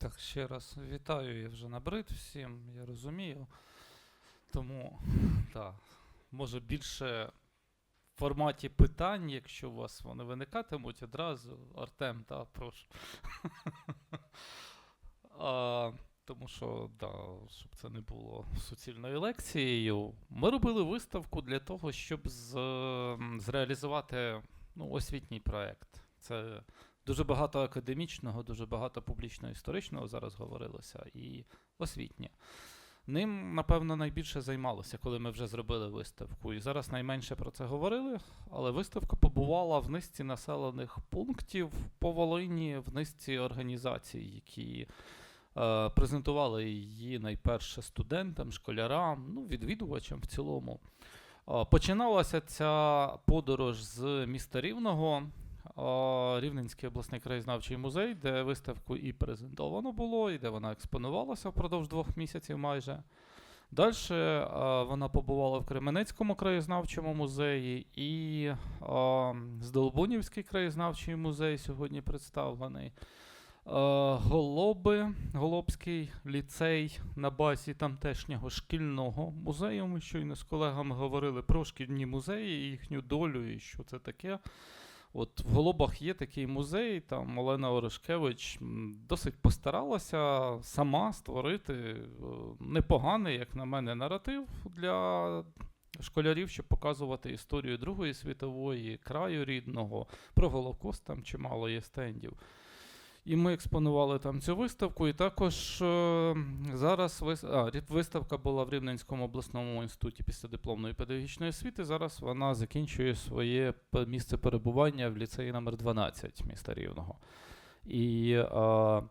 Так, ще раз вітаю, я вже набрид всім, я розумію. Тому, так, може більше в форматі питань, якщо у вас вони виникатимуть одразу. Артем, та, прошу. а, тому що, да, щоб це не було суцільною лекцією, ми робили виставку для того, щоб з, зреалізувати ну, освітній проєкт. Це Дуже багато академічного, дуже багато публічно-історичного зараз говорилося і освітнє. Ним, напевно, найбільше займалося, коли ми вже зробили виставку. І зараз найменше про це говорили, але виставка побувала в низці населених пунктів по Волині, в низці організацій, які е, презентували її найперше студентам, школярам, ну, відвідувачам в цілому. Е, починалася ця подорож з міста Рівного. Рівненський обласний краєзнавчий музей, де виставку і презентовано було, і де вона експонувалася впродовж двох місяців майже. Далі вона побувала в Кременецькому краєзнавчому музеї і а, Здолбунівський краєзнавчий музей сьогодні представлений. А, Голоби, Голобський ліцей на базі тамтешнього шкільного музею. Ми щойно з колегами говорили про шкільні музеї, і їхню долю і що це таке. От в Голобах є такий музей, там Олена Орешкевич досить постаралася сама створити е, непоганий, як на мене, наратив для школярів, щоб показувати історію Другої світової, краю рідного, про Голокост там чимало є стендів. І ми експонували там цю виставку. І також е, зараз вис... а, виставка була в Рівненському обласному інституті післядипломної педагогічної освіти. Зараз вона закінчує своє місце перебування в ліцеї номер 12 міста Рівного. І е,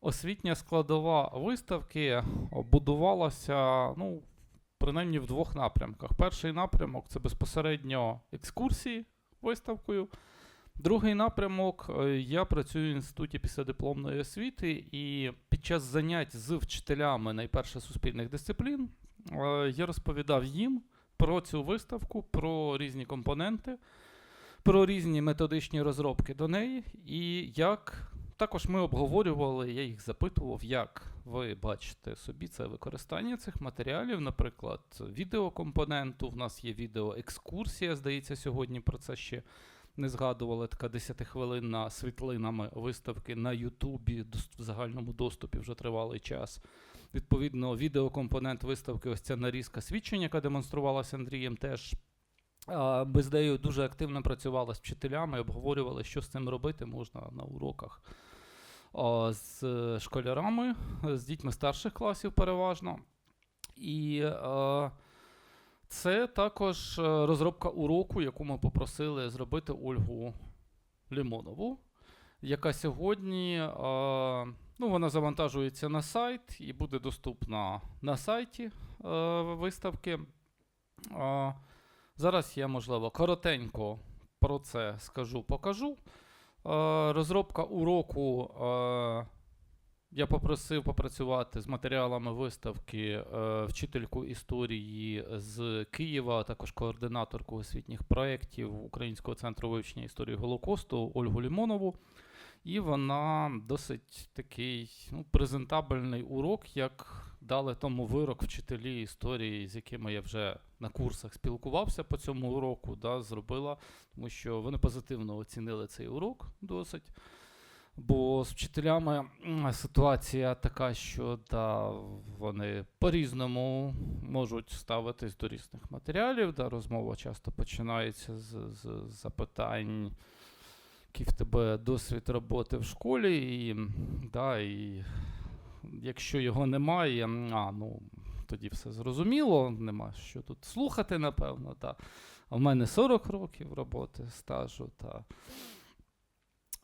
освітня складова виставки будувалася, ну, принаймні в двох напрямках. Перший напрямок це безпосередньо екскурсії виставкою. Другий напрямок е, я працюю в інституті післядипломної освіти, і під час занять з вчителями найперше суспільних дисциплін е, я розповідав їм про цю виставку, про різні компоненти, про різні методичні розробки до неї, і як також ми обговорювали, я їх запитував, як ви бачите собі це використання цих матеріалів, наприклад, відеокомпоненту. В нас є відеоекскурсія, здається, сьогодні про це ще не згадували, така 10-хвилинна світлинами виставки на Ютубі в загальному доступі вже тривалий час. Відповідно, відеокомпонент виставки, ось ця нарізка свідчень, яка демонструвалася Андрієм, теж ми з нею дуже активно працювали з вчителями, обговорювали, що з цим робити можна на уроках. З школярами, з дітьми старших класів переважно. І це також е, розробка уроку, яку ми попросили зробити Ольгу Лімонову, яка сьогодні е, ну, вона завантажується на сайт і буде доступна на сайті е, виставки. Зараз я, можливо, коротенько про це скажу, покажу. Розробка уроку. Я попросив попрацювати з матеріалами виставки е, вчительку історії з Києва, а також координаторку освітніх проєктів Українського центру вивчення історії Голокосту Ольгу Лімонову. І вона досить такий ну, презентабельний урок, як дали тому вирок вчителі історії, з якими я вже на курсах спілкувався по цьому уроку, да, зробила, тому що вони позитивно оцінили цей урок досить. Бо з вчителями ситуація така, що да, вони по-різному можуть ставитись до різних матеріалів. Да, розмова часто починається з, з запитань, який в тебе досвід роботи в школі, і, да, і якщо його немає, а, ну, тоді все зрозуміло, нема що тут слухати, напевно. Да. А в мене 40 років роботи стажу. Та.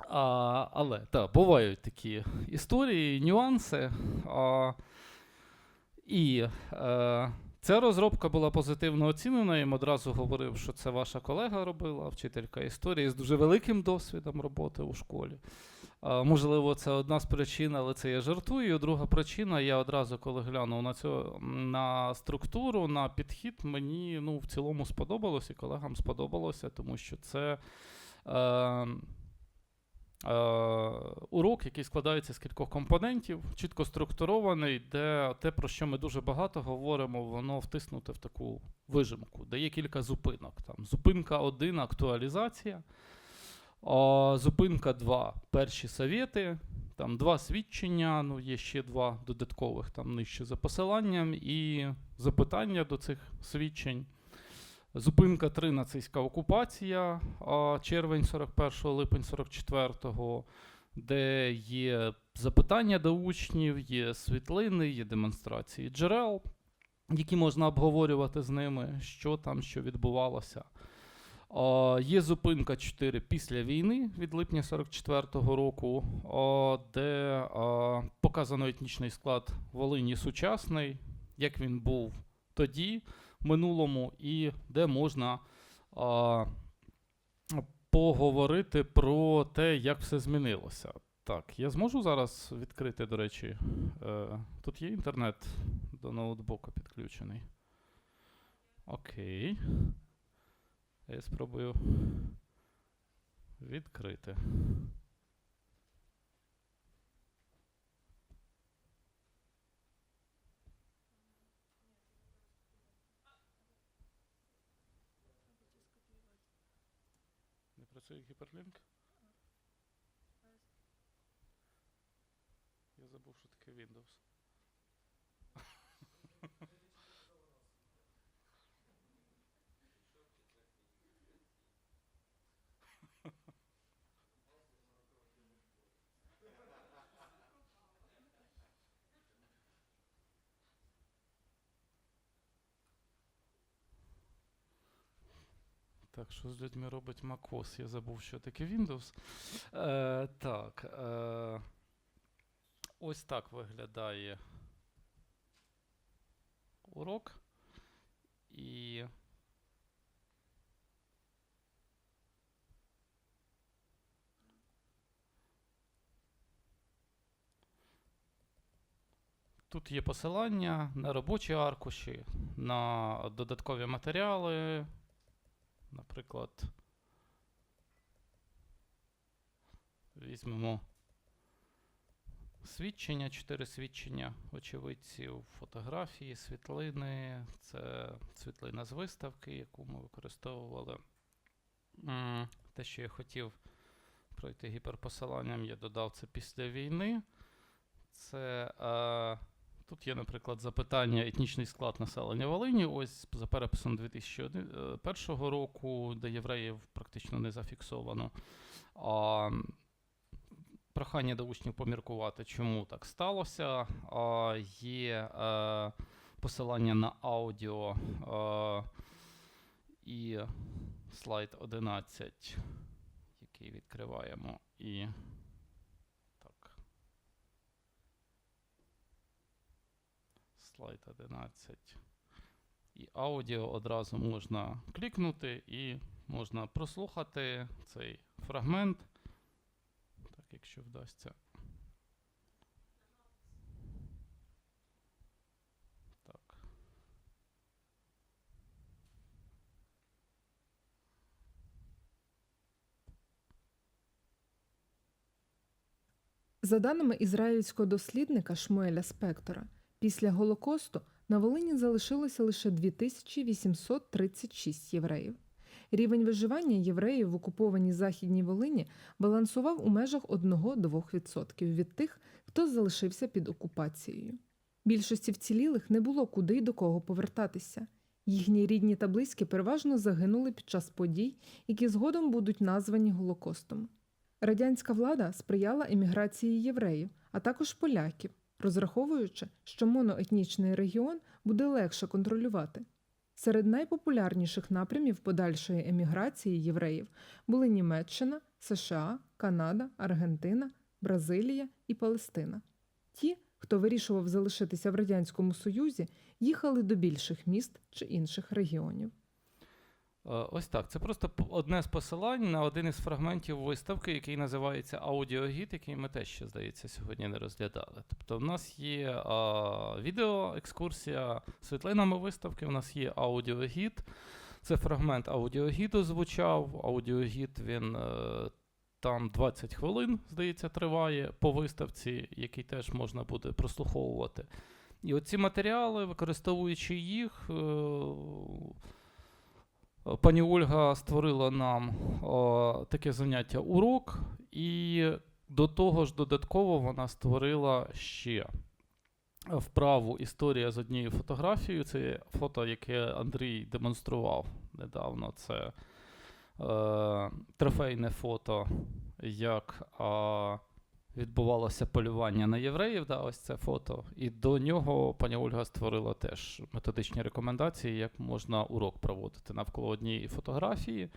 А, але так, бувають такі історії, нюанси. А, і е, ця розробка була позитивно оцінена. Я їм одразу говорив, що це ваша колега робила, вчителька історії з дуже великим досвідом роботи у школі. А, можливо, це одна з причин, але це я жартую. Друга причина, я одразу, коли глянув на цю на структуру, на підхід, мені ну, в цілому сподобалось, і колегам сподобалося, тому що це. Е, урок, який складається з кількох компонентів, чітко структурований, де те, про що ми дуже багато говоримо, воно втиснуте в таку вижимку, де є кілька зупинок. Там, зупинка 1 актуалізація, зупинка 2 перші совєти, там два свідчення, ну є ще два додаткових там нижче за посиланням, і запитання до цих свідчень. Зупинка 3 нацистська окупація, червень 41 липень 44-го, де є запитання до учнів, є світлини, є демонстрації джерел, які можна обговорювати з ними, що там, що відбувалося. Є зупинка 4 після війни від липня 44-го року, де показано етнічний склад Волині сучасний, як він був тоді, минулому, і де можна а, поговорити про те, як все змінилося. Так, я зможу зараз відкрити, до речі, е, тут є інтернет до ноутбука підключений. Окей. Я спробую відкрити. Не працює гіперлінк? Я забув, що таке Windows. Так, що з людьми робить macOS? Я забув, що таке Windows. Е, так. Е, ось так виглядає урок. І. Тут є посилання на робочі аркуші, на додаткові матеріали, Наприклад, візьмемо свідчення, чотири свідчення очевидців, фотографії, світлини. Це світлина з виставки, яку ми використовували. Те, що я хотів пройти гіперпосиланням, я додав це після війни. Це е, Тут є, наприклад, запитання етнічний склад населення Волині. Ось за переписом 2001 року, де євреїв практично не зафіксовано. А, Прохання до учнів поміркувати, чому так сталося. А, Є а, посилання на аудіо а, і слайд 11, який відкриваємо. і слайд 11. І аудіо одразу можна клікнути і можна прослухати цей фрагмент. Так, якщо вдасться. За даними ізраїльського дослідника Шмуеля Спектора, Після Голокосту на Волині залишилося лише 2836 євреїв. Рівень виживання євреїв в окупованій Західній Волині балансував у межах 1-2% від тих, хто залишився під окупацією. Більшості вцілілих не було куди й до кого повертатися. Їхні рідні та близькі переважно загинули під час подій, які згодом будуть названі Голокостом. Радянська влада сприяла еміграції євреїв, а також поляків розраховуючи, що моноетнічний регіон буде легше контролювати. Серед найпопулярніших напрямів подальшої еміграції євреїв були Німеччина, США, Канада, Аргентина, Бразилія і Палестина. Ті, хто вирішував залишитися в Радянському Союзі, їхали до більших міст чи інших регіонів. Е, ось так. Це просто одне з посилань на один із фрагментів виставки, який називається Аудіогід, який ми теж ще, здається, сьогодні не розглядали. Тобто, в нас є а, відео, світлинами виставки, у нас є аудіогід. Це фрагмент аудіогіду звучав. Аудіогід він е, там 20 хвилин, здається, триває по виставці, який теж можна буде прослуховувати. І оці матеріали, використовуючи їх, е, пані Ольга створила нам о, таке заняття урок, і до того ж додатково вона створила ще вправу історія з однією фотографією. Це фото, яке Андрій демонстрував недавно. Це е, трофейне фото, як е, відбувалося полювання на євреїв. Да, ось це фото. І до нього пані Ольга створила теж методичні рекомендації, як можна урок проводити навколо однієї фотографії,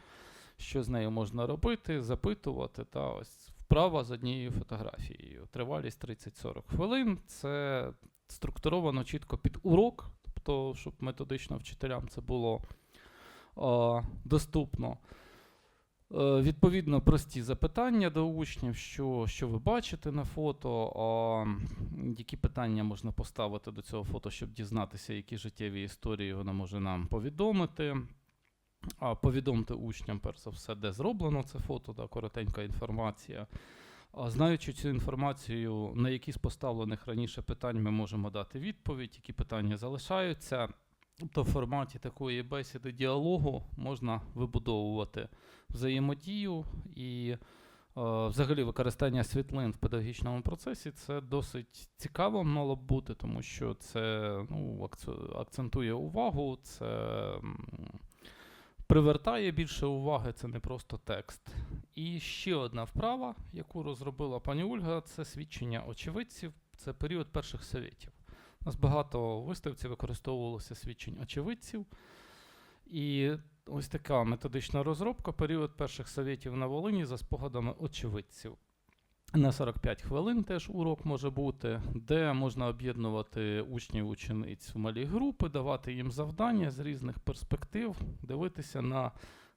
що з нею можна робити, запитувати. Та ось вправа з однією фотографією. Тривалість 30-40 хвилин. Це структуровано чітко під урок, тобто, щоб методично вчителям це було е, доступно. Е, відповідно, прості запитання до учнів, що, що ви бачите на фото, е, які питання можна поставити до цього фото, щоб дізнатися, які життєві історії воно може нам повідомити. А повідомте учням, перш за все, де зроблено це фото, да, коротенька інформація. А знаючи цю інформацію, на які з поставлених раніше питань ми можемо дати відповідь, які питання залишаються. Тобто в форматі такої бесіди діалогу можна вибудовувати взаємодію і е, взагалі використання світлин в педагогічному процесі це досить цікаво мало б бути, тому що це ну, акцентує увагу, це привертає більше уваги, це не просто текст. І ще одна вправа, яку розробила пані Ольга, це свідчення очевидців, це період перших совєтів. Нас багато виставців використовувалося свідчень очевидців. І ось така методична розробка період перших совєтів на Волині за спогадами очевидців. На 45 хвилин теж урок може бути, де можна об'єднувати учнів учениць в малі групи, давати їм завдання з різних перспектив, дивитися на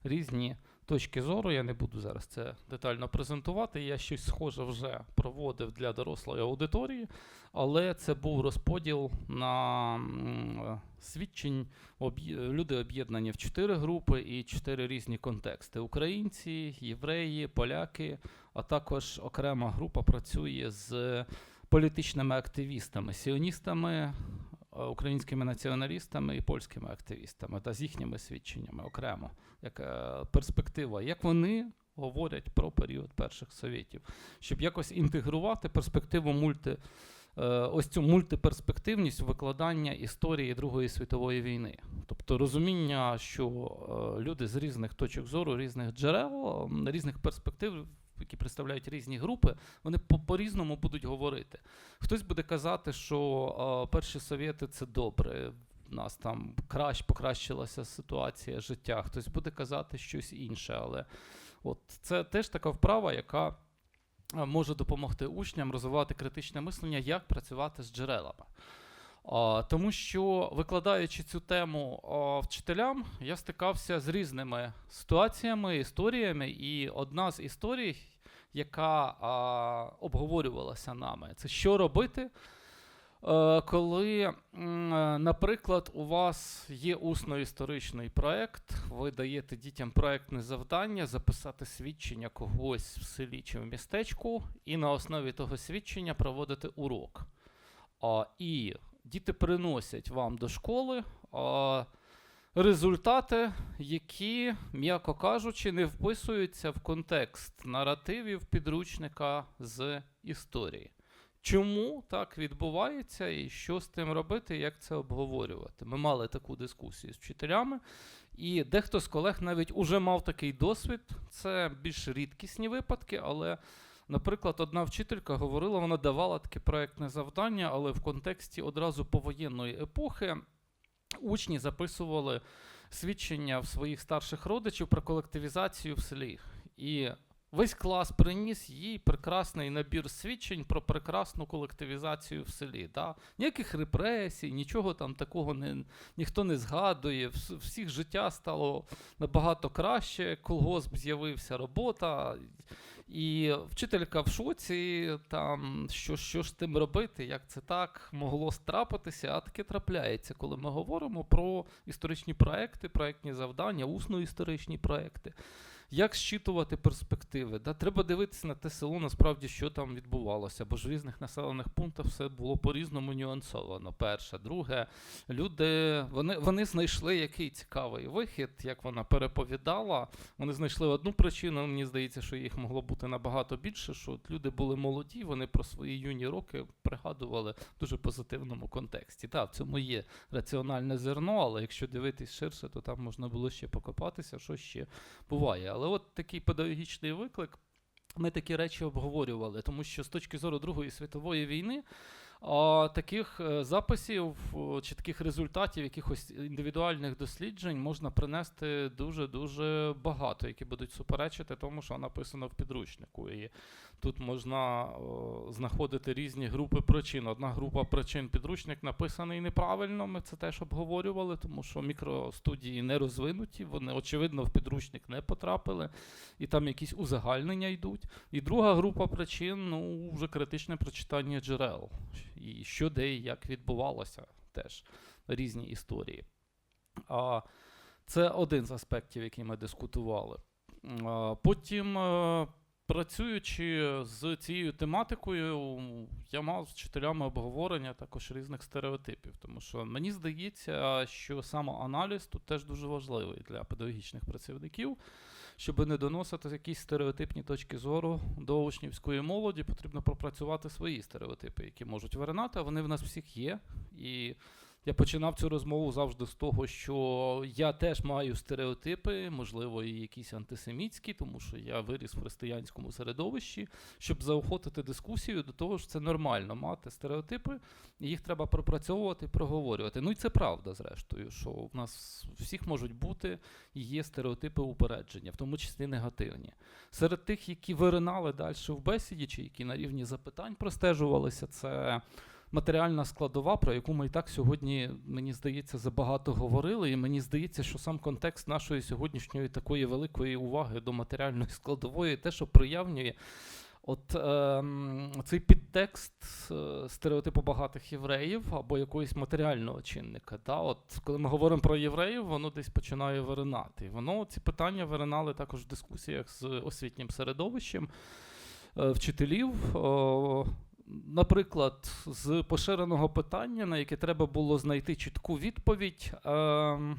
різні точки зору. Я не буду зараз це детально презентувати. Я щось схоже вже проводив для дорослої аудиторії, але це був розподіл на свідчень. Люди об'єднані в чотири групи і чотири різні контексти: українці, євреї, поляки, а також окрема група працює з політичними активістами, сіоністами, українськими націоналістами і польськими активістами та з їхніми свідченнями окремо, як е, перспектива, як вони говорять про період перших совєтів, щоб якось інтегрувати перспективу мульти. е, Ось цю мультиперспективність викладання історії Другої світової війни, тобто розуміння, що е, люди з різних точок зору, різних джерел, різних перспектив, які представляють різні групи, вони по- по-різному будуть говорити. Хтось буде казати, що перші совєти це добре. У нас там кращ, покращилася ситуація життя. Хтось буде казати щось інше, але от це теж така вправа, яка може допомогти учням розвивати критичне мислення, як працювати з джерелами. Тому що, викладаючи цю тему вчителям, я стикався з різними ситуаціями, історіями, і одна з історій, яка обговорювалася нами, це що робити, е, коли, наприклад, у вас є усно-історичний проект, ви даєте дітям проектне завдання записати свідчення когось в селі чи в містечку, і на основі того свідчення проводити урок. І діти приносять вам до школи а, результати, які, м'яко кажучи, не вписуються в контекст наративів підручника з історії. Чому так відбувається і що з тим робити, як це обговорювати? Ми мали таку дискусію з вчителями, і дехто з колег навіть уже мав такий досвід. Це більш рідкісні випадки, але Наприклад, одна вчителька говорила, вона давала таке проектне завдання, але в контексті одразу повоєнної епохи учні записували свідчення в своїх старших родичів про колективізацію в селі. І весь клас приніс їй прекрасний набір свідчень про прекрасну колективізацію в селі. Да? Ніяких репресій, нічого там такого не, ніхто не згадує. Всіх життя стало набагато краще, колгосп з'явився, робота. І вчителька в шоці, там, що, що ж тим робити, як це так могло страпитися, а таке трапляється, коли ми говоримо про історичні проекти, проектні завдання, усно історичні проекти. Як зчитувати перспективи. Да? Треба дивитися на те село, насправді, що там відбувалося, бо ж в різних населених пунктах все було по-різному нюансовано. Перше. Друге, люди вони, вони знайшли який цікавий вихід, як вона переповідала. Вони знайшли одну причину. Мені здається, що їх могло бути набагато більше. Що от люди були молоді, вони про свої юні роки пригадували в дуже позитивному контексті. Так, в цьому є раціональне зерно, але якщо дивитись ширше, то там можна було ще покопатися, що ще буває. Але от такий педагогічний виклик. Ми такі речі обговорювали, тому що з точки зору Другої світової війни а, таких е, записів чи таких результатів, якихось індивідуальних досліджень можна принести дуже-дуже багато, які будуть суперечити тому, що написано в підручнику. І тут можна о, знаходити різні групи причин. Одна група причин підручник написаний неправильно. Ми це теж обговорювали, тому що мікростудії не розвинуті, вони очевидно в підручник не потрапили, і там якісь узагальнення йдуть. І друга група причин ну, вже критичне прочитання джерел. І що де і як відбувалося, теж різні історії. А, це один з аспектів, який ми дискутували. Потім, е, працюючи з цією тематикою, я мав з вчителями обговорення також різних стереотипів. Тому що мені здається, що самоаналіз тут теж дуже важливий для педагогічних працівників. Щоб не доносити якісь стереотипні точки зору до учнівської молоді, потрібно пропрацювати свої стереотипи, які можуть виринати, а вони в нас всіх є. І я починав цю розмову завжди з того, що я теж маю стереотипи, можливо, і якісь антисемітські, тому що я виріс в християнському середовищі, щоб заохотити дискусію до того, що це нормально мати стереотипи, і їх треба пропрацьовувати проговорювати. Ну і це правда, зрештою, що в нас всіх можуть бути і є стереотипи упередження, в тому числі негативні. Серед тих, які виринали далі в бесіді, чи які на рівні запитань простежувалися, це матеріальна складова, про яку ми і так сьогодні, мені здається, забагато говорили. І мені здається, що сам контекст нашої сьогоднішньої такої великої уваги до матеріальної складової, те, що проявнює. От ем, цей підтекст е, стереотипу багатих євреїв або якогось матеріального чинника. Да? От коли ми говоримо про євреїв, воно десь починає виринати. Воно ці питання виринали також в дискусіях з освітнім середовищем е, вчителів. О, Наприклад, з поширеного питання, на яке треба було знайти чітку відповідь. Ем,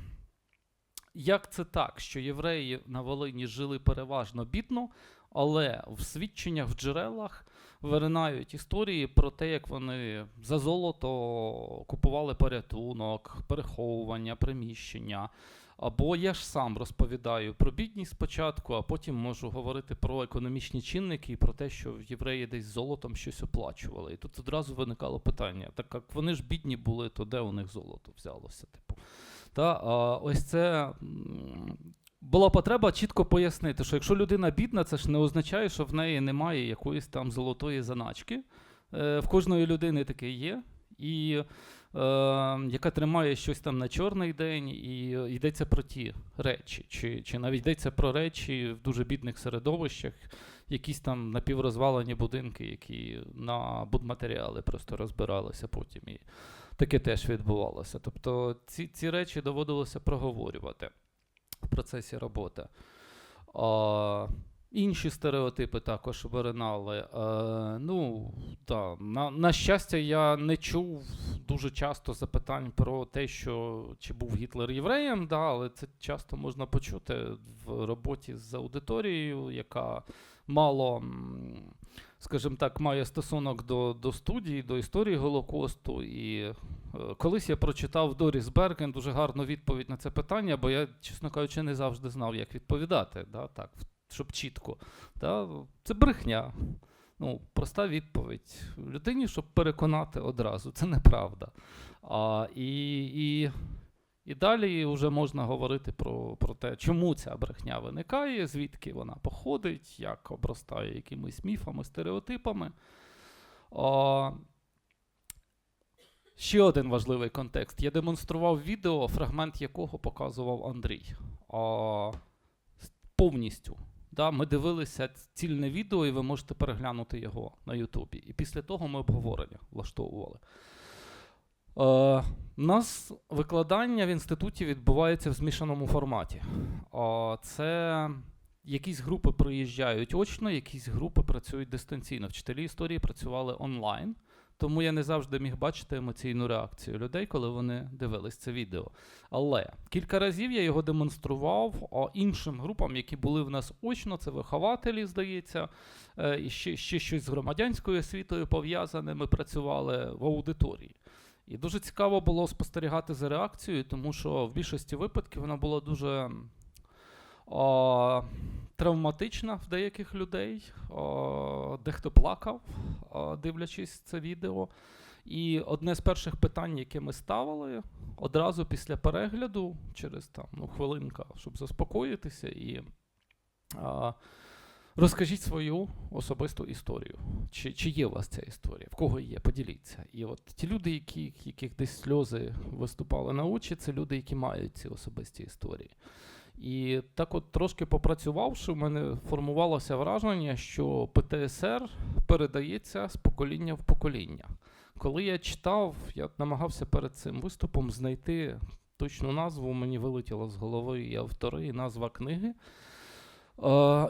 як це так, що євреї на Волині жили переважно бідно, але в свідченнях в джерелах виринають історії про те, як вони за золото купували порятунок, переховування, приміщення. Або я ж сам розповідаю про бідність спочатку, а потім можу говорити про економічні чинники і про те, що євреї десь золотом щось оплачували. І тут одразу виникало питання: так як вони ж бідні були, то де у них золото взялося? Типу. Та, а, ось це була потреба чітко пояснити, що якщо людина бідна, це ж не означає, що в неї немає якоїсь там золотої заначки. Е, в кожної людини таке є. І яка тримає щось там на чорний день, і йдеться про ті речі, чи, чи навіть йдеться про речі в дуже бідних середовищах, якісь там напіврозвалені будинки, які на будматеріали просто розбиралися потім. І таке теж відбувалося. Тобто ці, ці речі доводилося проговорювати в процесі роботи. А, інші стереотипи також виринали. Е, ну, та, на, на щастя, я не чув дуже часто запитань про те, що чи був Гітлер євреєм, да, але це часто можна почути в роботі з аудиторією, яка мало, скажімо так, має стосунок до, до студії, до історії Голокосту. І е, колись я прочитав Доріс Берген дуже гарну відповідь на це питання, бо я, чесно кажучи, не завжди знав, як відповідати, да, так, щоб чітко. Да. Це брехня. Ну, проста відповідь. Людині, щоб переконати одразу, це неправда. А, і, і, і далі вже можна говорити про, про те, чому ця брехня виникає, звідки вона походить, як обростає якимись міфами, стереотипами. А, ще один важливий контекст. Я демонстрував відео, фрагмент якого показував Андрій. А, повністю. Да, ми дивилися цільне відео, і ви можете переглянути його на Ютубі. І після того ми обговорення влаштовували. Е, у нас викладання в інституті відбувається в змішаному форматі. Е, це якісь групи приїжджають очно, якісь групи працюють дистанційно. Вчителі історії працювали онлайн, тому я не завжди міг бачити емоційну реакцію людей, коли вони дивились це відео. Але кілька разів я його демонстрував іншим групам, які були в нас очно, це вихователі, здається, е, і ще, ще щось з громадянською освітою пов'язане. Ми працювали в аудиторії. І дуже цікаво було спостерігати за реакцією, тому що в більшості випадків вона була дуже а, травматична в деяких людей. А, дехто плакав, а, дивлячись це відео. І одне з перших питань, яке ми ставили одразу після перегляду, через там ну, хвилинка, щоб заспокоїтися, і а, розкажіть свою особисту історію. Чи, чи є у вас ця історія? В кого є? Поділіться. І от ті люди, які, яких десь сльози виступали на очі, це люди, які мають ці особисті історії. І так от трошки попрацювавши, в мене формувалося враження, що ПТСР передається з покоління в покоління. Коли я читав, я намагався перед цим виступом знайти точну назву, мені вилетіло з голови і автори, і назва книги.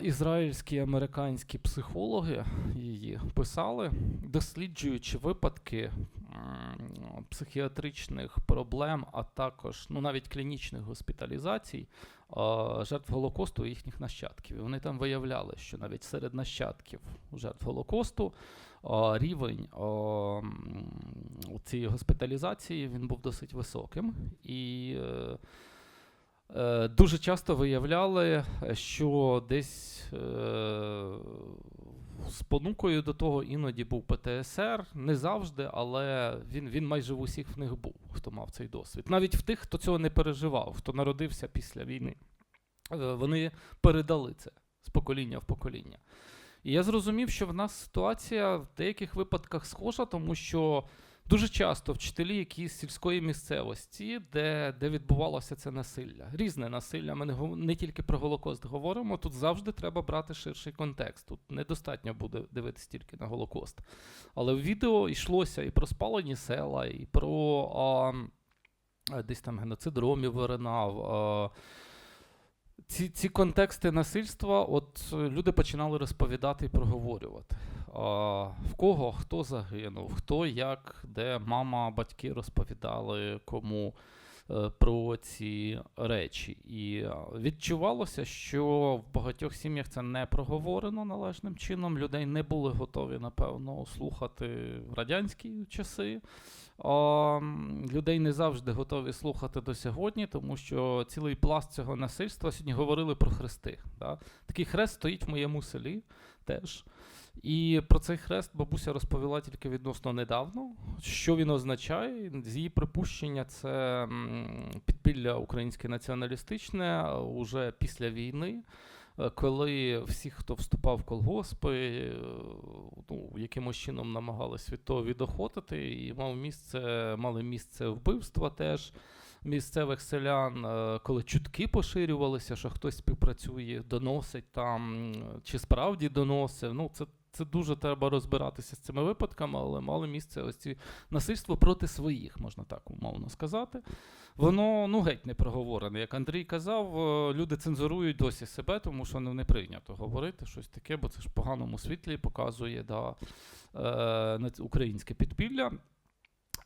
Ізраїльські і американські психологи її писали, досліджуючи випадки психіатричних проблем, а також ну, навіть клінічних госпіталізацій жертв Голокосту і їхніх нащадків. І вони там виявляли, що навіть серед нащадків жертв Голокосту рівень цієї госпіталізації він був досить високим. І е, Е, Дуже часто виявляли, що десь е, спонукою до того іноді був ПТСР, не завжди, але він, він майже в усіх в них був, хто мав цей досвід. Навіть в тих, хто цього не переживав, хто народився після війни. Е, Вони передали це з покоління в покоління. І я зрозумів, що в нас ситуація в деяких випадках схожа, тому що Дуже часто вчителі якісь сільської місцевості, де, де відбувалося це насилля. Різне насилля. Ми не, не тільки про Голокост говоримо. Тут завжди треба брати ширший контекст. Тут недостатньо буде дивитися тільки на Голокост. Але в відео йшлося і про спалені села, і про а, десь там геноцид ромів виринав. А, ці, ці контексти насильства, от е, люди починали розповідати і проговорювати. А, в кого хто загинув, хто як, де мама, батьки розповідали кому е, про ці речі. І відчувалося, що в багатьох сім'ях це не проговорено належним чином. Людей не були готові, напевно, слухати радянські часи. Людей не завжди готові слухати до сьогодні, тому що цілий пласт цього насильства сьогодні говорили про хрести. Да? Такий хрест стоїть в моєму селі теж. І про цей хрест бабуся розповіла тільки відносно недавно. Що він означає? З її припущення, це підпілля українське націоналістичне уже після війни, коли всі, хто вступав в колгоспи, е, ну, якимось чином намагалися від того відохотити, і мав місце, мали місце вбивства теж. Місцевих селян, е, коли чутки поширювалися, що хтось співпрацює, доносить там, чи справді доносив. Ну, це, це дуже треба розбиратися з цими випадками, але мали місце ось ці насильство проти своїх, можна так умовно сказати. Воно ну геть не проговорене. Як Андрій казав, е, люди цензурують досі себе, тому що ну, не прийнято говорити щось таке, бо це ж в поганому світлі показує да, е, українське підпілля.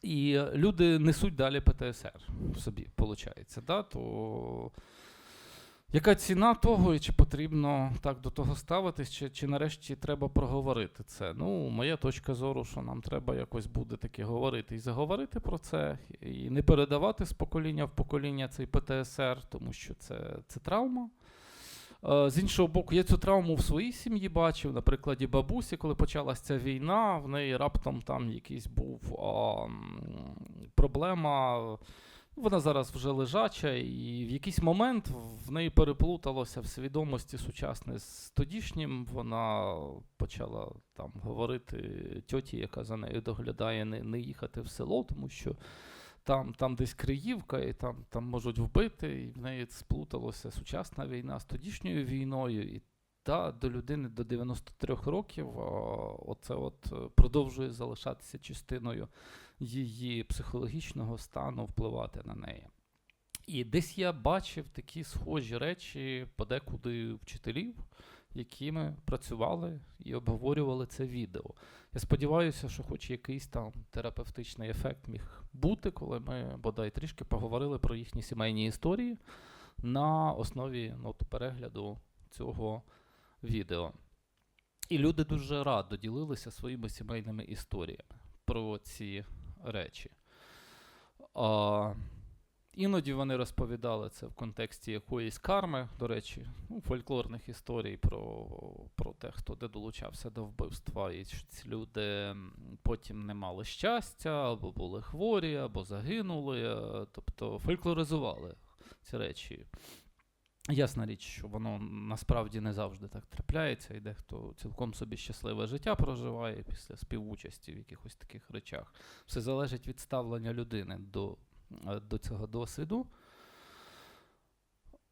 І люди несуть далі ПТСР в собі, виходить. Да? То яка ціна того, і чи потрібно так до того ставитись, чи, чи нарешті треба проговорити це? Ну, моя точка зору, що нам треба якось буде таки говорити і заговорити про це, і не передавати з покоління в покоління цей ПТСР, тому що це, це травма. Е, З іншого боку, я цю травму в своїй сім'ї бачив, на прикладі бабусі, коли почалася ця війна, в неї раптом там якийсь був а, проблема. Вона зараз вже лежача, і в якийсь момент в неї переплуталося в свідомості сучасне з тодішнім. Вона почала там говорити тьоті, яка за нею доглядає, не, не їхати в село, тому що там, там десь Криївка, і там, там можуть вбити, і в неї сплуталося сучасна війна з тодішньою війною. І та до людини до 93 років оце от е, продовжує залишатися частиною її психологічного стану, впливати на неї. І десь я бачив такі схожі речі подекуди вчителів, якими працювали і обговорювали це відео. Я сподіваюся, що хоч якийсь там терапевтичний ефект міг бути, коли ми бодай трішки поговорили про їхні сімейні історії на основі ну, перегляду цього відео. І люди дуже радо ділилися своїми сімейними історіями про ці речі. А, іноді вони розповідали це в контексті якоїсь карми, до речі, ну, фольклорних історій про, про те, хто де долучався до вбивства, і що ці люди потім не мали щастя, або були хворі, або загинули. Тобто фольклоризували ці речі. Ясна річ, що воно насправді не завжди так трапляється, і дехто цілком собі щасливе життя проживає після співучасті в якихось таких речах. Все залежить від ставлення людини до, е, до цього досвіду.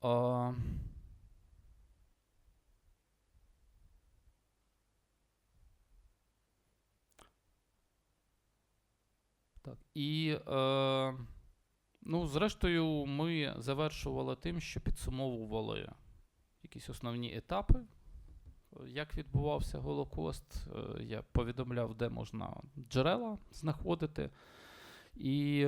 А, так, і е, Ну, зрештою, ми завершували тим, що підсумовували якісь основні етапи, як відбувався Голокост. Е, Я повідомляв, де можна джерела знаходити. І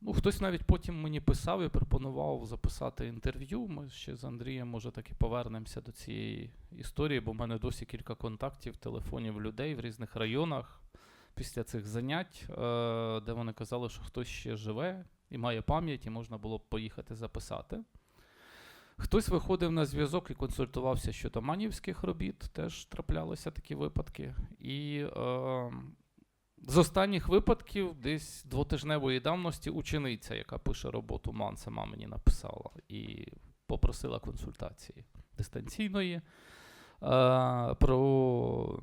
ну, хтось навіть потім мені писав і пропонував записати інтерв'ю. Ми ще з Андрієм, може, так і повернемося до цієї історії, бо в мене досі кілька контактів, телефонів людей в різних районах після цих занять, е, де вони казали, що хтось ще живе і має пам'ять, і можна було б поїхати записати. Хтось виходив на зв'язок і консультувався щодо манівських робіт, теж траплялися такі випадки. І е, з останніх випадків, десь двотижневої давності, учениця, яка пише роботу Ман, сама мені написала і попросила консультації дистанційної. Е, про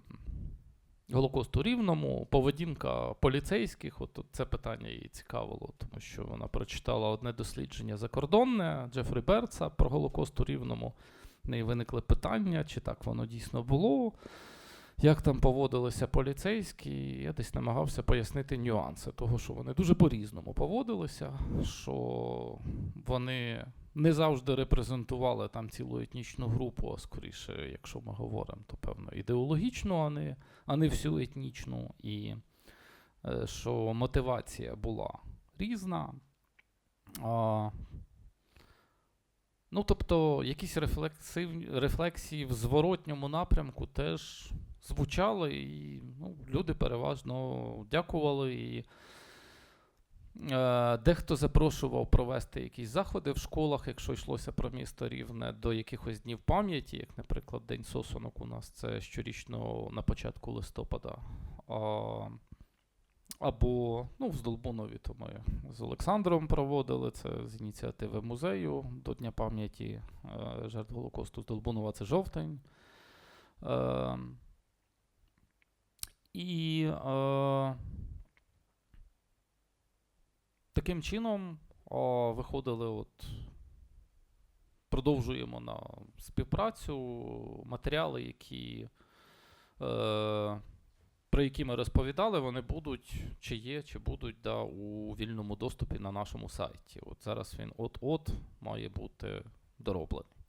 Голокост у Рівному, поведінка поліцейських, от, це питання її цікавило, тому що вона прочитала одне дослідження закордонне Джефрі Берца про Голокост у Рівному. В неї виникли питання, чи так воно дійсно було, як там поводилися поліцейські. Я десь намагався пояснити нюанси того, що вони дуже по-різному поводилися, що вони не завжди репрезентували там цілу етнічну групу, а скоріше, якщо ми говоримо, то певно ідеологічну, а не, а не всю етнічну, і е, що мотивація була різна. А, ну, тобто, якісь рефлексії в зворотньому напрямку теж звучали, і ну, люди переважно дякували. І Дехто запрошував провести якісь заходи в школах, якщо йшлося про місто Рівне, до якихось днів пам'яті, як, наприклад, День сосонок у нас це щорічно на початку листопада. Або ну, в Здолбунові, то ми з Олександром проводили це з ініціативи музею до Дня пам'яті е, жертв Голокосту Здолбунова це жовтень. Е, і е, таким чином о, виходили, от, продовжуємо на співпрацю матеріали, які, е, про які ми розповідали, вони будуть, чи є, чи будуть да, у вільному доступі на нашому сайті. От зараз він от-от має бути дороблений.